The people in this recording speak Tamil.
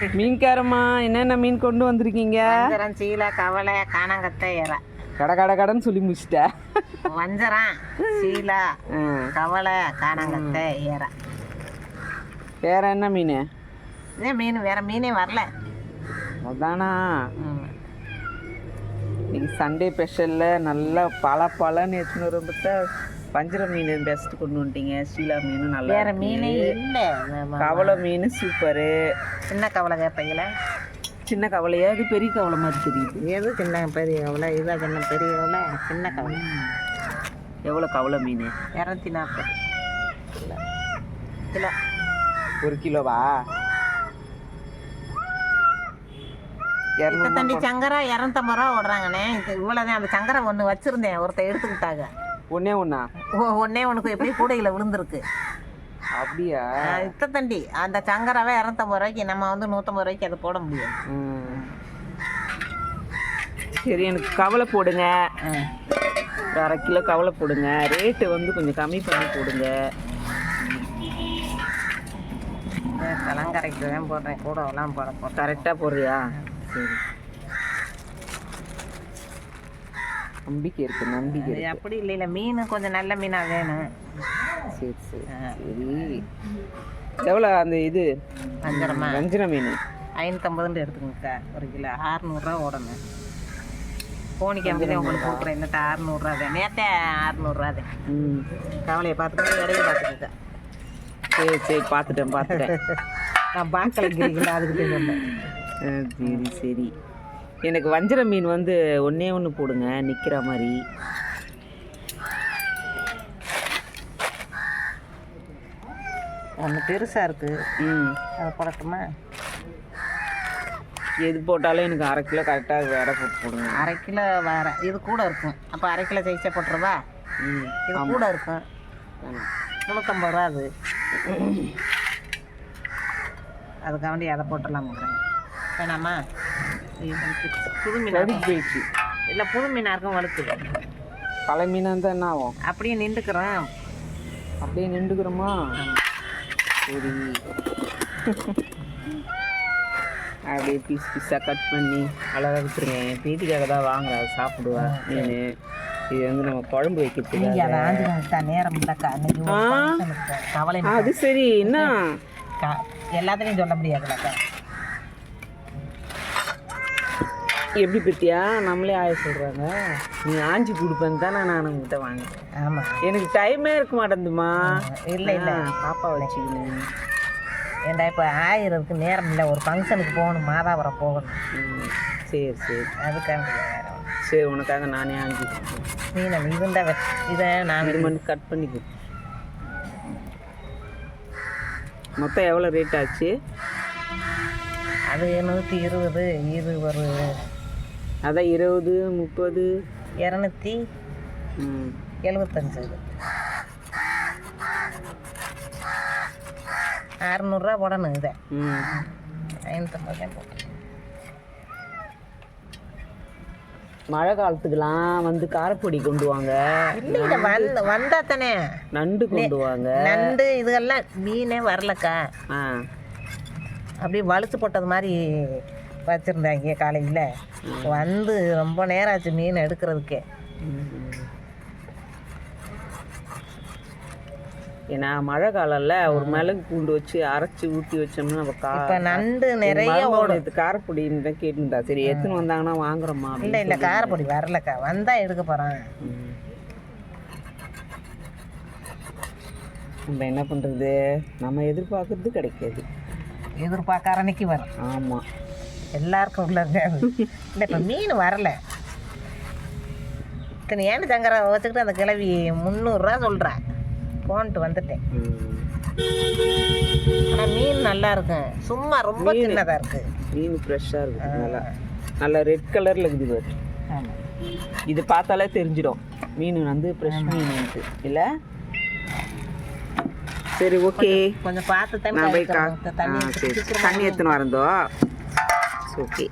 மீன்காரம்மா என்னென்ன மீன் கொண்டு வந்திருக்கீங்க? வஞ்சரம் சீலை கவலை காணாங்கத்தை இறை கட கட கடன்னு சொல்லி முடிச்சிட்ட? வஞ்சரம் சீலை. கவலை காணாங்கத்தை இறை வேற என்ன மீன்? இதே மீன் வேற மீனே வரல. அதானா. இன்னைக்கு சண்டே ஸ்பெஷலில் நல்லா பல பழன்னு எடுத்துன்னு பார்த்தா வஞ்சர மீன் பெஸ்ட் கொண்டு வந்துட்டீங்க. சீலா மீன் நல்லா வேற. மீனே இல்லை. கவலை மீன் சூப்பரு சின்ன கவலை கேட்பீங்கள சின்ன கவலையா இது பெரிய கவலை மாதிரி தெரியுது. எது சின்ன பெரிய கவலை? இதான் சின்ன பெரிய கவலை? சின்ன கவலை. எவ்வளோ கவலை மீன்? இரநூத்தி நாற்பது. கிலோ. ஒரு கிலோவா? தண்டி சங்கரா இரநூத்தம்பது ரூபா ஓடுறாங்கண்ணே. இது இவ்வளோதான் அந்த சங்கரை ஒன்று வச்சுருந்தேன். ஒருத்தர் எடுத்துக்கிட்டாங்க. ஒன்னே ஓ ஒன்னே உனக்கு எப்படி? கூடையில் விழுந்திருக்கு. அப்படியா? இத்த தண்டி. அந்த சங்கராவே இரநூத்தம்பது ரூபாய்க்கு நம்ம வந்து நூற்றம்பது ரூபாய்க்கு அதை போட முடியாது. ம். சரி எனக்கு கவலை போடுங்க. அரை கிலோ கவலை போடுங்க. ரேட்டு வந்து கொஞ்சம் கம்மி பண்ணி போடுங்க. கலங்கரைக்கு தான் போடுறேன். கூடவெல்லாம் போட கரெக்டாக போடுறியா? சரி. நம்பிக்கை இருக்கு நம்பிக்கை இருக்கு. அப்படி இல்லைல்ல மீன் கொஞ்சம் நல்ல மீனாக வேணும். சரி சரி சரி. எவ்வளோ அந்த இது? வஞ்சரமா? வஞ்சிர மீன். ஐநூற்றம்பதுன்னு எடுத்துக்கோங்கக்கா ஒரு கிலோ. அறுநூறுவா ஓடணும். கோணிக்கு அப்படி உங்களுக்கு கொடுக்குறேன். என்னட்ட அறுநூறுவா தான். நேற்றே அறுநூறுவா தான். ம். கவலையை பார்த்துக்கோ இடையில பார்த்துக்கோக்கா சரி சரி பார்த்துட்டேன் பார்த்துட்டேன். நான் பார்க்கலைங்கிறீங்களா அதுக்கு சொன்னேன். ஆ, சரி சரி. எனக்கு வஞ்சர மீன் வந்து ஒன்றே ஒன்று போடுங்க நிற்கிற மாதிரி. ஒன்று பெருசாக இருக்குது ம். அதை போடட்டுமா? எது போட்டாலும் எனக்கு அரை கிலோ கரெக்டாக வேற போட்டு போடுங்க. அரை கிலோ வேற. இது கூட இருக்கும். அப்போ அரை கிலோ சைஸே போட்டுருவா? ம் இது கூட இருக்கும். முந்நூற்றம்பது ரூபா அது. அதுக்காண்டி அதை போட்டுடலாம் வேணாமா. புது மீனா போயிடுச்சு. இல்லை புது மீனாக இருக்கும் வலுக்குது பழைய மீனாக இருந்தால் என்ன ஆகும்? அப்படியே நின்றுக்கிறேன். அப்படியே நின்றுக்கிறோமா? சரி. அப்படியே பீஸ் பீஸாக கட் பண்ணி அழகாக விட்டுருங்க. என் பேத்திக்காக தான் வாங்குறா சாப்பிடுவா மீன். இது வந்து நம்ம குழம்பு வைக்கிறதுக்கு அதை சரி என்ன? எல்லாத்துலேயும் சொல்ல முடியாதுல்லக்கா எப்படி பத்தியா நம்மளே ஆய சொல்கிறாங்க நீ ஆஞ்சி கொடுப்பேன்னு தானே நான் உங்ககிட்ட வாங்கிட்டேன் ஆமாம் எனக்கு டைமே இருக்க மாட்டேங்குதுமா இல்லை இல்லை. பாப்பா வச்சுக்கணும் ஏன்டா இப்போ ஆயிரத்துக்கு நேரம் இல்லை. ஒரு ஃபங்க்ஷனுக்கு போகணும். மாதாவரம் போகணும். சரி சரி. அதுக்காக. சரி உனக்காக நானே ஆஞ்சி கொடுப்பேன். மீனை இதுண்டா இதை நான் இது மட்டும் கட் பண்ணி கொடு. மொத்தம் எவ்வளோ ரேட் ஆச்சு? அது நூற்றி இருபது இது ஒரு அதான் இருபது முப்பது. இரநூத்தி எழுபத்தஞ்சு அறநூறுரூவா போடணும் இதை. ஐநூற்றம்பது போட்டேன் மழை காலத்துக்கெல்லாம் வந்து காரப்பொடி கொண்டு வாங்க. வந்து வந்தா தானே. நண்டு கொண்டு வாங்க. நண்டு இதுகெல்லாம் மீனே வரலக்கா. அப்படியே வலுத்து போட்டது மாதிரி வச்சுருந்தாங்க காலையில். வந்து ரொம்ப நேரம் ஆச்சு மீன் எடுக்கிறதுக்கே. ஏன்னா மழை காலம்ல ஒரு மிளகு பூண்டு வச்சு அரைச்சி ஊற்றி வச்சோம்னா நம்ம கா இப்போ நண்டு நிறைய நேத்து காரப்பொடின்னு தான் கேட்டுருந்தா. சரி எடுத்துன்னு வந்தாங்கன்னா அப்படின்னு இல்லை இல்லை காரப்பொடி வரலக்கா. வந்தால் எடுக்க போகிறேன். நம்ம என்ன பண்ணுறது நம்ம எதிர்பார்க்கறது கிடைக்காது. எதிர்பார்க்க அன்னைக்கு வரும். ஆமாம் எல்லாருக்கும் உள்ளது இல்லை இப்போ மீன் வரல. இத்தனை ஏன்னு சங்கரை வச்சுக்கிட்டு அந்த கிளவி முந்நூறுரூவா சொல்கிறேன் போன்ட்டு வந்துட்டேன். ஆனால் மீன் நல்லா இருக்கும் சும்மா ரொம்ப சின்னதாக இருக்கு. மீன் ஃப்ரெஷ்ஷாக இருக்குது நல்லா நல்லா ரெட் கலரில் இருக்குது பாரு. இது பார்த்தாலே தெரிஞ்சிடும். மீன் வந்து ஃப்ரெஷ் மீன் இல்லை? சரி ஓகே கொஞ்சம் பார்த்து தண்ணி தண்ணி எடுத்துன்னு வரந்தோ Okay.